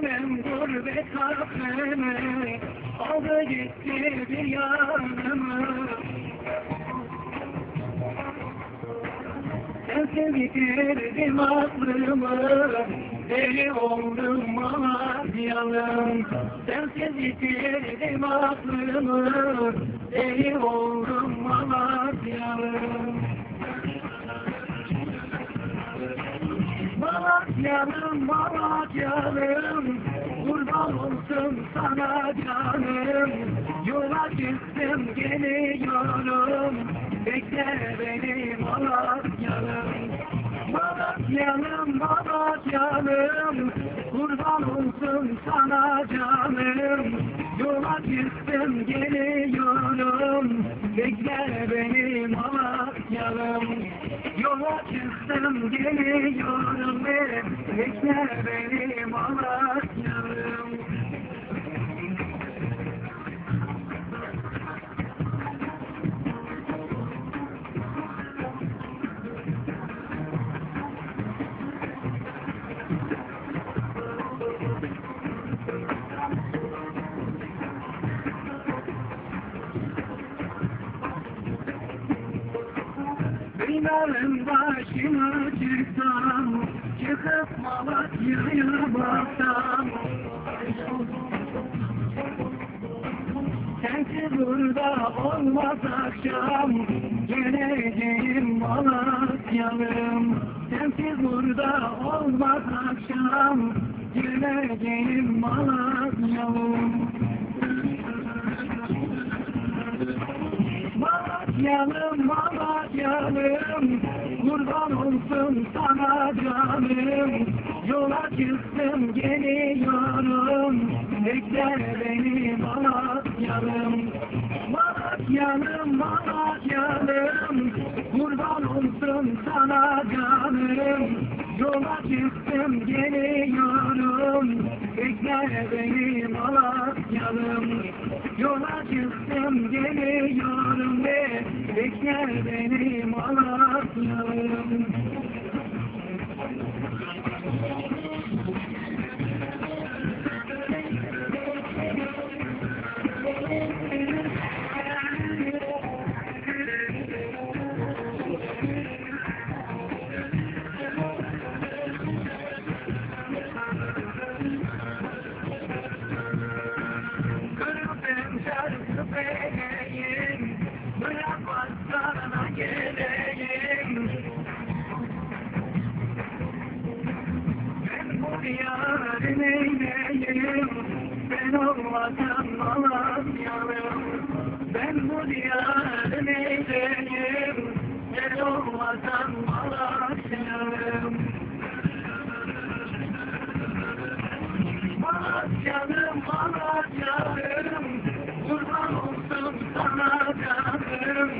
gurbet kalbimi Aldı gitti bir yanımı Sensiz yitirdim aklımı Deli oldum Malatyalım Sensiz yitirdim aklımı Deli oldum Malatyalım Malatyalım, Malatyalım Kurban olsun sana canım. Yola çıktım geliyorum. Bekle beni Malatyalım Malatyalım, Malatyalım Kurban olsun sana canım. Yola çıktım geliyorum. Bekle beni Malatyalım Yola çıktım geliyorum Bekle beni Malatyalım Bilmem başıma çıksam Çıkıp Malatya'ya baksam. Sensiz burada olmaz akşam Geleceğim Malatyalım Sensiz burada olmaz akşam Geleceğim Malatyalım Malatyalım, Malatyalım Kurban olsun sana canım. Yola çıktım geliyorum. Bekle beni Malatyalım. Malatyalım, Malatyalım. Kurban olsun sana canım. Yola çıktım geliyorum. Bekle beni Malatyalım. Yola çıktım geliyorum ve Bekle beni Diyarın eyleyim Ben olmasam Malatyalım Ben bu diyarın eyleyim Ben olmasam Malatyalım Malatyalım, Malatyalım Kurban olsun sana canım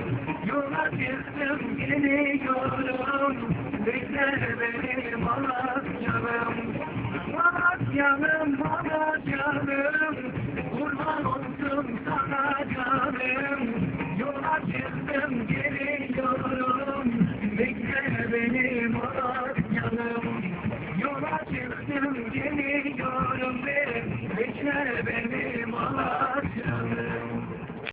Yola çıktım geliyorum Bekle beni Malatyalım Malatyalım,